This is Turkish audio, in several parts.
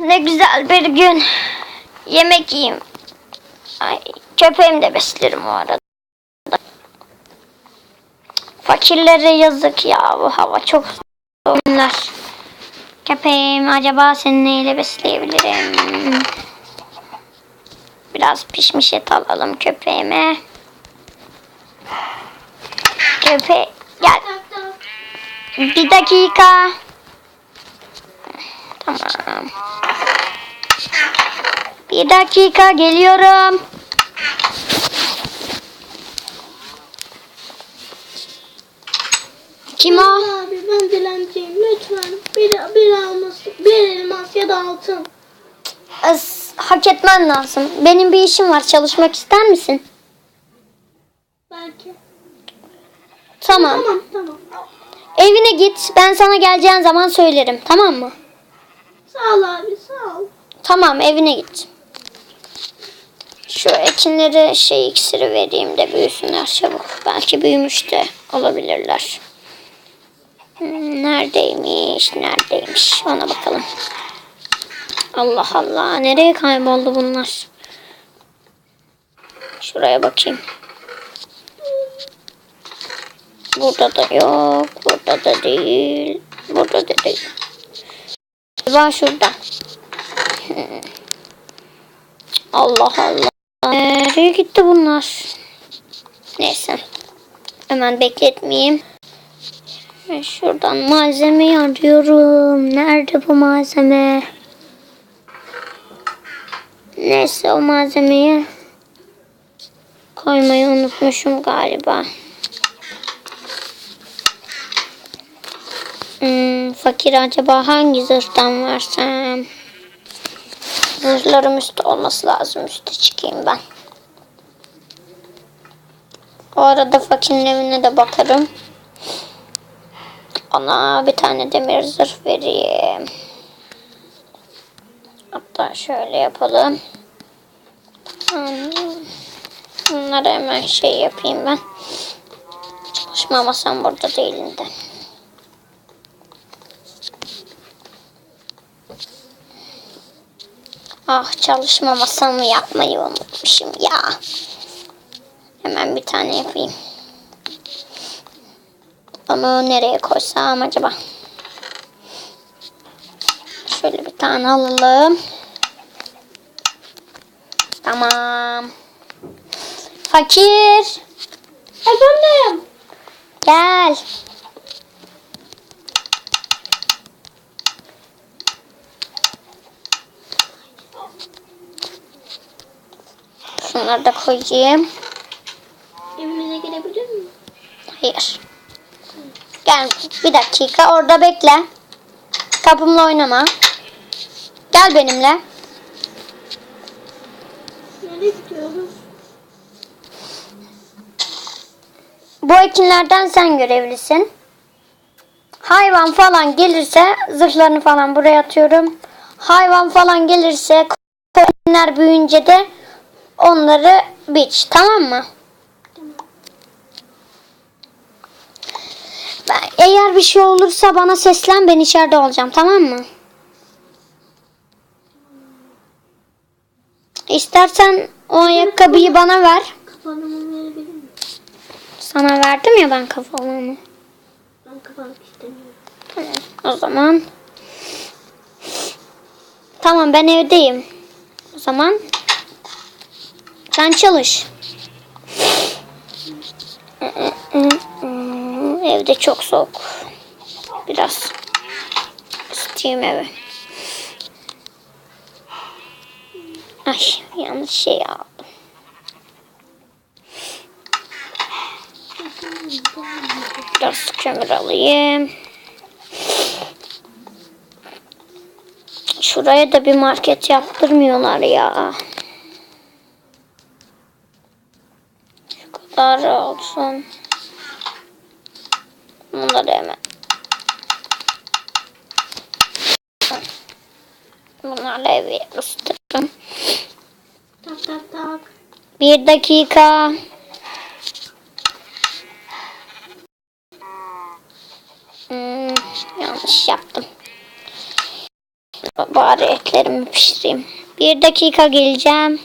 Ne güzel bir gün. Yemek yiyeyim. Ay, köpeğimi de beslerim o arada. Fakirlere yazık ya bu hava çok soğuklar. Köpeğim acaba seni neyle besleyebilirim? Biraz pişmiş et alalım köpeğime. Köpek gel. Bir dakika. Tamam. Bir dakika geliyorum. Kim o? Abi ben dilenciyim lütfen. Bir, bir alması, bir elmas ya da altın. As, hak etmen lazım. Benim bir işim var. Çalışmak ister misin? Belki. Tamam. Tamam tamam. Evine git. Ben sana geleceğin zaman söylerim. Tamam mı? Sağ ol abi sağ ol. Tamam evine git. Şu ekinleri şey iksiri vereyim de büyüsünler çabuk. Belki büyümüş de olabilirler. Hmm, Neredeymiş, neredeymiş? Ona bakalım. Allah Allah, nereye kayboldu bunlar? Şuraya bakayım. Burada da yok, burada da değil, burada da değil. Galiba şurada. Allah Allah. Nereye gitti bunlar? Neyse. Hemen bekletmeyeyim. Ben Şuradan malzemeyi arıyorum. Nerede bu malzeme? Neyse o malzemeyi koymayı unutmuşum galiba. Hmm, fakir acaba hangi zırhtan versem? Zırhlarım üstte olması lazım. Üste çıkayım ben. O arada fakirin evine de bakarım. Ona bir tane demir zırh vereyim. Hatta şöyle yapalım. Bunları hemen şey yapayım ben. Çalışma masam burada değilinde. Ah çalışma masamı yapmayı unutmuşum ya. Hemen bir tane yapayım. Onu nereye koysam acaba? Şöyle bir tane alalım. Tamam. Fakir. Efendim. Gel. Şunları da koyayım. Evinize gelebilir miyim? Hayır. Gel bir dakika orada bekle. Kapımla oynama. Gel benimle. Nereye gidiyoruz? Bu ekinlerden sen görevlisin. Hayvan falan gelirse zırhlarını falan buraya atıyorum. Hayvan falan gelirse koyunlar büyüyünce de onları biç tamam mı? Ben, eğer bir şey olursa bana seslen ben içeride olacağım tamam mı? İstersen o ayakkabıyı bana ver. Kafanımı verebilir miyim? Sana verdim ya ben kafamı. Ben kafanı istemiyorum. Tamam, O zaman Tamam ben evdeyim. O zaman sen çalış. Evde çok soğuk. Biraz ısıtayım evi. Ay yanlış şey aldım. Biraz kömür alayım. Şuraya da bir market yaptırmıyorlar ya. Şu kadar olsun. Bunları hemen. Bunlarla evi ısıtırım. Tak tak tak. Bir dakika. Hmm, yanlış yaptım. Bari etlerimi pişireyim. Bir dakika geleceğim.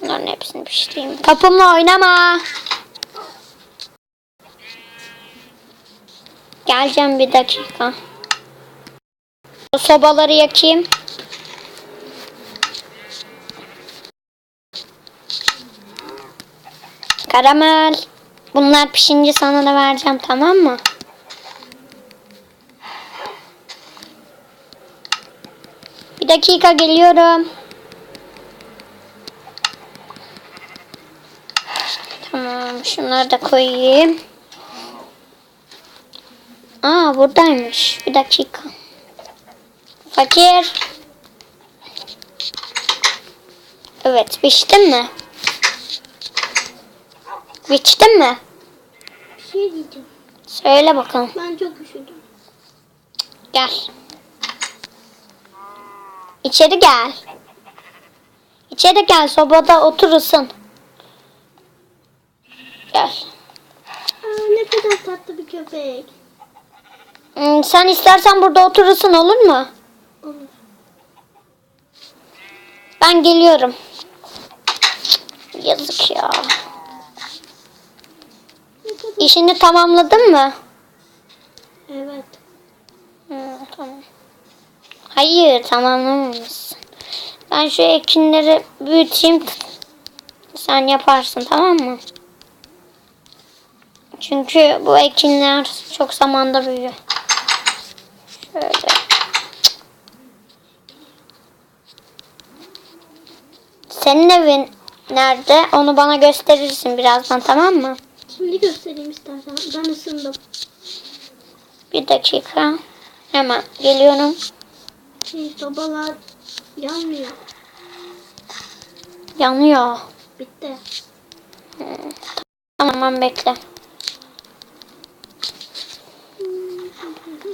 Şunların hepsini pişireyim. Kapımla oynama. Geleceğim bir dakika. O sobaları yakayım. Karamel. Bunlar pişince sana da vereceğim tamam mı? Bir dakika geliyorum. Tamam şunları da koyayım. Aa buradaymış. Bir dakika. Fakir. Evet piştin mi? Biçtin mi? Bir şey diyeceğim. Söyle bakalım. Ben çok üşüdüm. Gel. İçeri gel. İçeri gel sobada oturursun. Gel. Aa, ne kadar tatlı bir köpek. Hmm, sen istersen burada oturursun olur mu? Olur. Ben geliyorum. Yazık ya. İşini tamamladın mı? Evet. Hmm, tamam. Hayır tamamlamamışsın. Ben şu ekinleri büyüteyim. Sen yaparsın tamam mı? Çünkü bu ekinler çok zamanda büyüyor. Şöyle. Senin evin nerede? Onu bana gösterirsin birazdan tamam mı? Şimdi göstereyim istersen. Ben ısındım. Bir dakika. Hemen geliyorum. Şey, sobalar yanmıyor. Yanıyor. Bitti. Tamam bekle.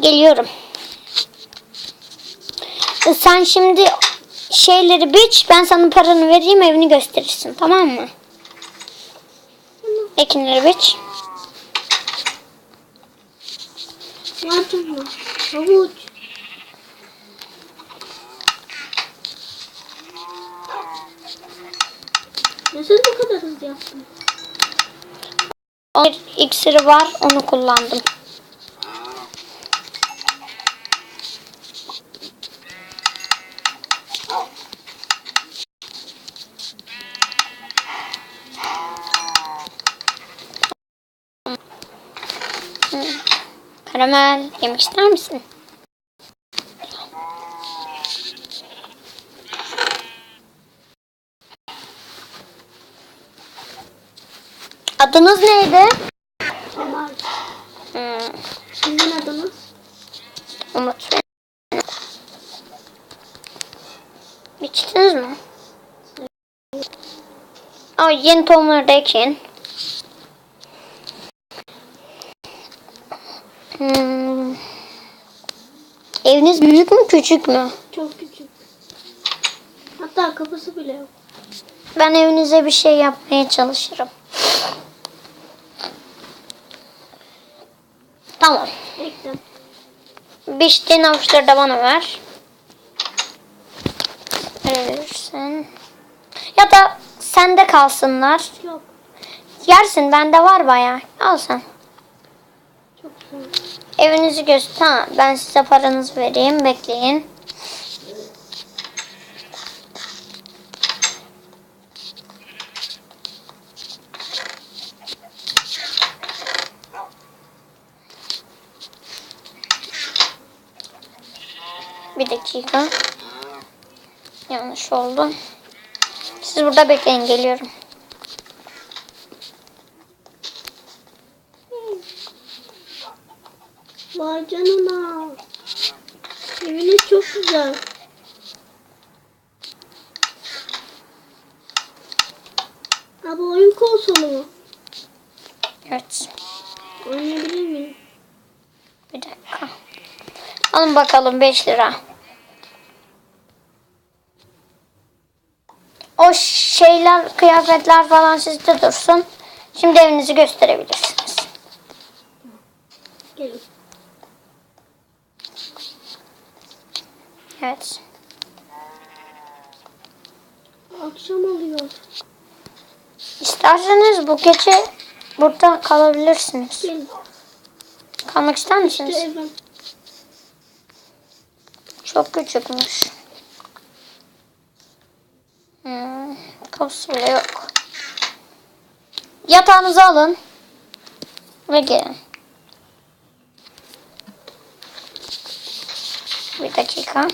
Geliyorum. Sen şimdi şeyleri biç. Ben sana paranı vereyim evini gösterirsin. Tamam mı? Ekinleri biç. Yardım mı? Havuç. Nasıl bu kadar hızlı yaptın? Bir iksiri var onu kullandım. Karamel yemek ister misin? Adınız neydi? Kemal. Hmm. Sizin adınız? Umut. Biçtiniz mi? Aa, yeni tohumları da ekin. Eviniz büyük mü küçük mü? Çok küçük. Hatta kapısı bile yok. Ben evinize bir şey yapmaya çalışırım. Tamam. Ektim. Biçtiğin avuçları da bana ver. Verirsin. Ya da sende kalsınlar. Yok. Yersin bende var bayağı. Al sen. Çok güzel. Evinizi göster. Ha, ben size paranızı vereyim. Bekleyin. Bir dakika. Yanlış oldu. Siz burada bekleyin geliyorum. Güzel. Abi oyun konsolu mu? Evet. Oynayabilir miyim? Bir dakika. Alın bakalım 5 lira. O şeyler, kıyafetler falan sizde dursun. Şimdi evinizi gösterebilirsiniz. Gelin. Evet. Akşam oluyor. İsterseniz bu gece burada kalabilirsiniz. Benim Kalmak ister işte misiniz? evim. Çok küçükmüş. Hmm, kapısı bile yok. Yatağınızı alın. Ve gelin. Bir dakika.